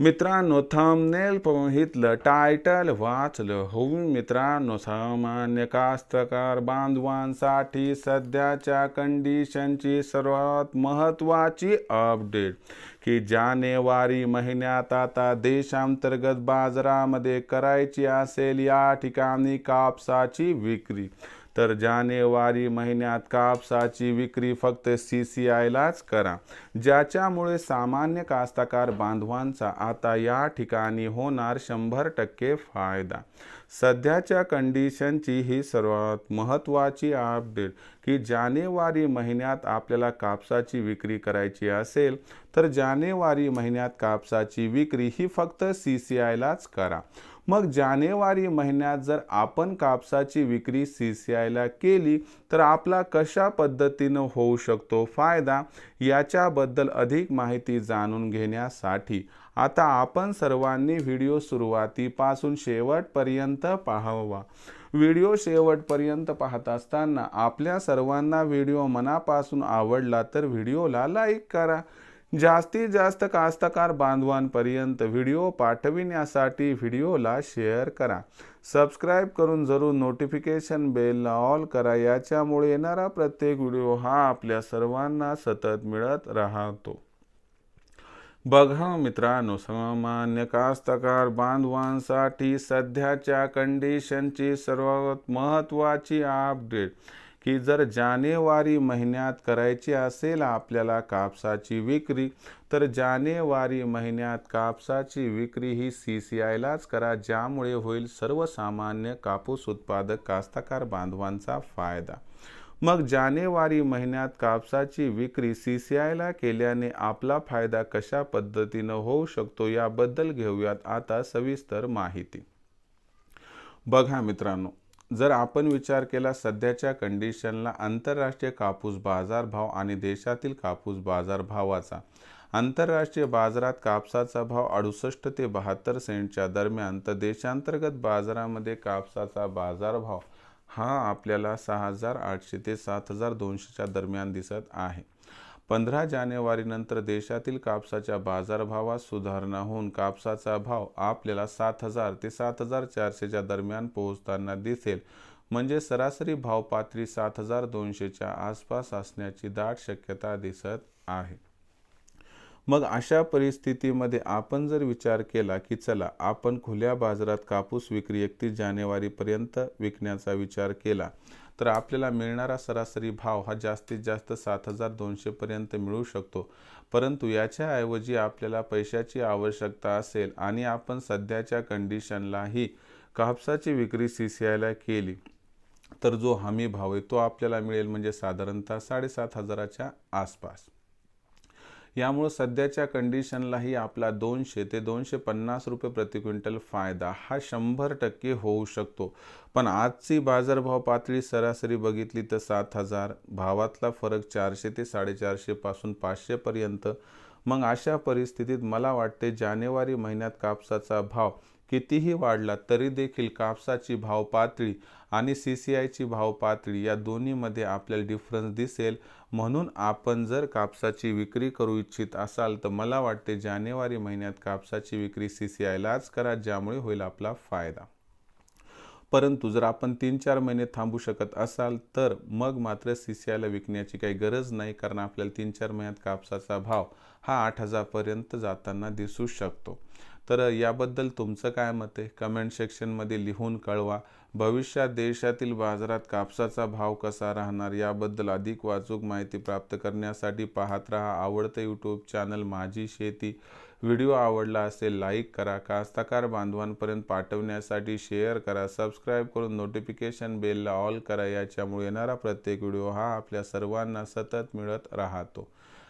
मित्रांनो thumbnail पाहितलं title वाचलं होऊन मित्रांनो सामान्य कास्तकार बांधवांसाठी सध्याच्या कंडिशनची सर्वात महत्त्वाची अपडेट की जानेवारी महिन्यात आता देशांतर्गत बाजारामध्ये करायची असेल या ठिकाणी कापसाची विक्री. तर जानेवारी महिन्यात कापसाची विक्री फक्त सी सी आयलाच करा. ज्याच्यामुळे सामान्य कास्तकार बांधवांचा आता या ठिकाणी होणार शंभर टक्के फायदा. सध्याच्या कंडिशनची ही सर्वात महत्त्वाची अपडेट की जानेवारी महिन्यात आपल्याला कापसाची विक्री करायची असेल तर जानेवारी महिन्यात कापसाची विक्री ही फक्त सी सी आयलाच करा. मग जानेवारी महिन्यात जर आपण कापसाची विक्री सी सी आयला केली तर आपला कशा पद्धतीनं होऊ शकतो फायदा? याच्याबद्दल अधिक माहिती जाणून घेण्यासाठी आता आपण सर्वांनी व्हिडिओ सुरुवातीपासून शेवटपर्यंत पाहावा. व्हिडिओ शेवटपर्यंत पाहत असताना आपल्या सर्वांना व्हिडिओ मनापासून आवडला तर व्हिडिओला लाईक करा. जास्तीत जास्त कास्तकार बांधवांपर्यंत व्हिडिओ पाठविण्यासाठी व्हिडिओला शेअर करा. सबस्क्राईब करून जरूर नोटिफिकेशन बेलला ऑल करा. याच्यामुळे येणारा प्रत्येक व्हिडिओ हा आपल्या सर्वांना सतत मिळत राहतो. बघा मित्रांनो सामान्य कास्तकार बांधवांसाठी सध्याच्या कंडिशनची सर्वात महत्त्वाची अपडेट की जर जानेवारी महिन्यात करायची असेल आपल्याला कापसाची विक्री तर जानेवारी महिन्यात कापसाची विक्री ही सी सी आयलाच करा ज्यामुळे होईल सर्वसामान्य कापूस उत्पादक कास्तकार बांधवांचा फायदा. मग जानेवारी महिन्यात कापसाची विक्री सी सी आयला केल्याने आपला फायदा कशा पद्धतीनं होऊ शकतो याबद्दल घेऊयात आता सविस्तर माहिती. बघा मित्रांनो जर आपण विचार केला सध्याच्या कंडिशनला आंतरराष्ट्रीय कापूस बाजारभाव आणि देशातील कापूस बाजारभावाचा आंतरराष्ट्रीय बाजारात कापसाचा भाव अडुसष्ट ते बहात्तर सेंटच्या दरम्यान तर देशांतर्गत बाजारामध्ये कापसाचा बाजारभाव हा आपल्याला सहा हजार आठशे ते सात हजार दोनशेच्या दरम्यान दिसत आहे. पंधरा जानेवारीनंतर देशातील कापसाच्या बाजारभावात सुधारणा होऊन कापसाचा भाव आपल्याला सात हजार ते सात हजार चारशेच्या दरम्यान पोहोचताना दिसेल. म्हणजे सरासरी भाव पातळी सात हजार दोनशेच्या आसपास असण्याची दाट शक्यता दिसत आहे. मग अशा परिस्थितीमध्ये आपण जर विचार केला की चला आपण खुल्या बाजारात कापूस विक्री एकतीस जानेवारीपर्यंत विकण्याचा विचार केला तर आपल्याला मिळणारा सरासरी भाव हा जास्तीत जास्त सात हजार दोनशेपर्यंत मिळू शकतो. परंतु याच्याऐवजी आपल्याला पैशाची आवश्यकता असेल आणि आपण सध्याच्या कंडिशनलाही कापसाची विक्री सी सी आयला केली तर जो हमी भाव आहे तो आपल्याला मिळेल म्हणजे साधारणतः साडेसात हजाराच्या आसपास. यामुळं सध्याच्या कंडिशनलाही आपला दोनशे ते दोनशे पन्नास रुपये प्रति क्विंटल फायदा हा शंभर टक्के होऊ शकतो. पण आजची बाजारभाव पातळी सरासरी बघितली तर सात हजार भावातला फरक चारशे ते साडेचारशेपासून पाचशेपर्यंत मग अशा परिस्थितीत मला वाटते जानेवारी महिन्यात कापसाचा भाव कितीही वाढला तरी देखील कापसाची भाव पातळी आणि सी सी आयची भाव पातळी या दोन्हीमध्ये आपल्याला डिफरन्स दिसेल. म्हणून आपण जर कापसाची विक्री करू इच्छित असाल तर मला वाटते जानेवारी महिन्यात कापसाची विक्री सी सी आयलाच करा ज्यामुळे होईल आपला फायदा. परंतु जर आपण तीन चार महिने थांबू शकत असाल तर मग मात्र सी सी आयला विकण्याची काही गरज नाही कारण आपल्याला तीन चार महिन्यात कापसाचा भाव हा आठ हजारपर्यंत जाताना दिसू शकतो. तर याबद्दल तुमचं काय मत आहे? कमेंट सेक्शनमध्ये लिहून कळवा. भविष्यात देशातील बाजारात कापसाचा भाव कसा राहणार याबद्दल अधिक वाचूक माहिती प्राप्त करण्यासाठी पाहत रहा आवडतं यूट्यूब चॅनल माझी शेती. व्हिडिओ आवडला असेल लाईक करा. कास्तकार बांधवांपर्यंत पाठवण्यासाठी शेअर करा. सबस्क्राईब करून नोटिफिकेशन बेलला ऑल करा. याच्यामुळे येणारा प्रत्येक व्हिडिओ हा आपल्या सर्वांना सतत मिळत राहतो.